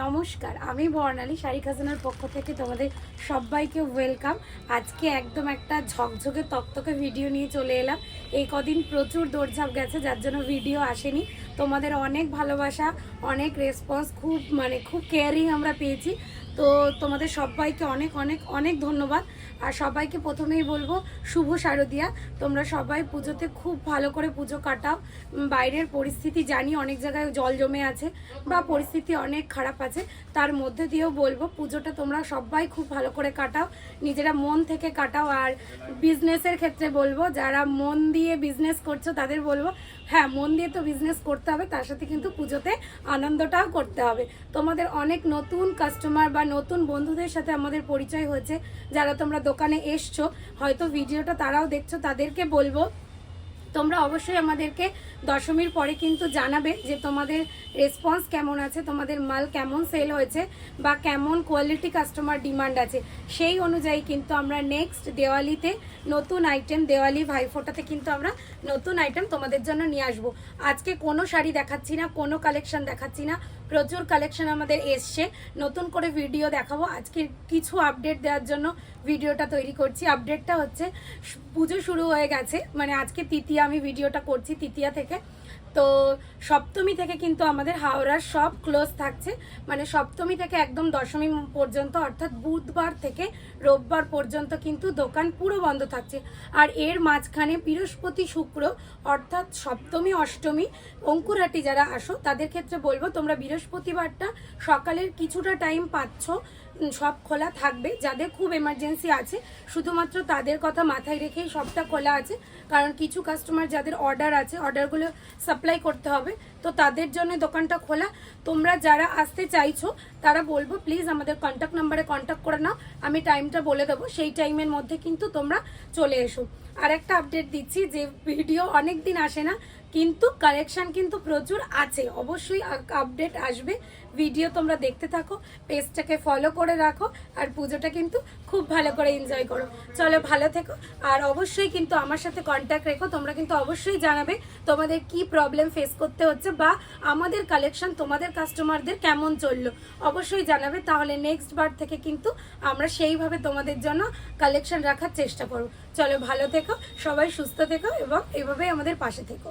নমস্কার, আমি বর্ণালী শাড়ি খাজানার পক্ষ থেকে তোমাদের সবাইকে ওয়েলকাম। আজকে একদম একটা ঝকঝকে, তকতকে ভিডিও নিয়ে চলে এলাম। এই কদিন প্রচুর দৌড়ঝাপ গেছে, যার জন্য ভিডিও আসেনি। তোমাদের অনেক ভালোবাসা, অনেক রেসপন্স খুব মানে খুব কেয়ারিং আমরা পেয়েছি। তো তোমাদের সবাইকে অনেক অনেক অনেক ধন্যবাদ। আর সবাইকে প্রথমেই বলব, শুভ শারদিয়া। তোমরা সবাই পুজোতে খুব ভালো করে পুজো কাটাও। বাইরের পরিস্থিতি জানি, অনেক জায়গায় জল জমে আছে বা পরিস্থিতি অনেক খারাপ আছে। তার মধ্যে দিয়েও বলব, পুজোটা তোমরা সবাই খুব ভালো করে কাটাও। নিজেরা মন থেকে কাটাও। আর বিজনেসের ক্ষেত্রে বলব, যারা মন দিয়ে বিজনেস করছ, তাদের বলব হ্যাঁ মন দিয়ে তো বিজনেস করতে হবে, তার সাথে কিন্তু পুজোতে আনন্দটাও করতে হবে। তোমাদের অনেক নতুন কাস্টমার বা নতুন বন্ধুদের সাথে আমাদের পরিচয় হয়েছে, যারা তোমরা দোকানে এসছো, হয়তো ভিডিওটা তারাও দেখছ, তাদেরকে বলব তোমরা অবশ্যই আমাদেরকে দশমীর পরে কিন্তু জানাবে যে তোমাদের রেসপন্স কেমন আছে, তোমাদের মাল কেমন সেল হয়েছে বা কেমন কোয়ালিটি কাস্টমার ডিমান্ড আছে। সেই অনুযায়ী কিন্তু আমরা নেক্সট দেওয়ালিতে নতুন আইটেম দেওয়ালি ভাইফোঁটাতে কিন্তু আমরা নতুন আইটেম তোমাদের জন্য নিয়ে আসব। আজকে কোনো শাড়ি দেখাচ্ছি না, কোনো কালেকশন দেখাচ্ছি না, প্রচুর কালেকশন আমাদের এসছে। নতুন করে ভিডিও দেখাবো। আজকে কিছু আপডেট দেওয়ার জন্য ভিডিওটা তৈরি করছি। আপডেটটা হচ্ছে, পুজো শুরু হয়ে গেছে মানে আজকে তৃতীয়া আমি ভিডিওটা করছি তৃতীয়া থেকে। তো সপ্তমী থেকে কিন্তু আমাদের হাওড়ার সব ক্লোজ থাকছে। মানে সপ্তমী থেকে একদম দশমী পর্যন্ত, অর্থাৎ বুধবার থেকে রোববার পর্যন্ত কিন্তু দোকান পুরো বন্ধ থাকছে। আর এর মাঝখানে বৃহস্পতি শুক্র, অর্থাৎ সপ্তমী, অষ্টমী অঙ্কুরহাটি যারা আসো, তাদের ক্ষেত্রে বলব তোমরা বৃহস্পতিবারটা সকালের কিছুটা টাইম পাচ্ছ। সব খোলা থাকবে, যাদের খুব এমার্জেন্সি আছে, শুধুমাত্র তাদের কথা মাথায় রেখেই সবটা খোলা আছে। কারণ কিছু কাস্টমার যাদের অর্ডার আছে অর্ডারগুলো সাপ্লাই করতে হবে, তো তাদের জন্য দোকানটা খোলা। তোমরা যারা আসতে চাইছো, তারা বলব প্লিজ আমাদের কন্ট্যাক্ট নাম্বারে কন্ট্যাক্ট করে নাও, আমি টাইমটা বলে দেবো। সেই টাইমের মধ্যে কিন্তু তোমরা চলে এসো। আর একটা আপডেট দিচ্ছি, যে ভিডিও অনেক দিন আসে না কিন্তু কালেকশন কিন্তু প্রচুর আছে। অবশ্যই আপডেট আসবে। ভিডিও তোমরা দেখতে থাকো পেজটাকে ফলো করে রাখো, আর পুজোটা কিন্তু খুব ভালো করে এনজয় করো। চলো ভালো থেকো, আর অবশ্যই কিন্তু আমার সাথে কন্ট্যাক্ট রেখো। তোমরা কিন্তু অবশ্যই জানাবে তোমাদের কি প্রবলেম ফেস করতে হচ্ছে বা আমাদের কালেকশন তোমাদের কাস্টমারদের কেমন চলল। অবশ্যই জানাবে, তাহলে নেক্সট বার থেকে কিন্তু আমরা সেইভাবে তোমাদের জন্য কালেকশন রাখার চেষ্টা করব। চলো ভালো থেকো, সবাই সুস্থ থেকো এবং এভাবেই আমাদের পাশে থেকো।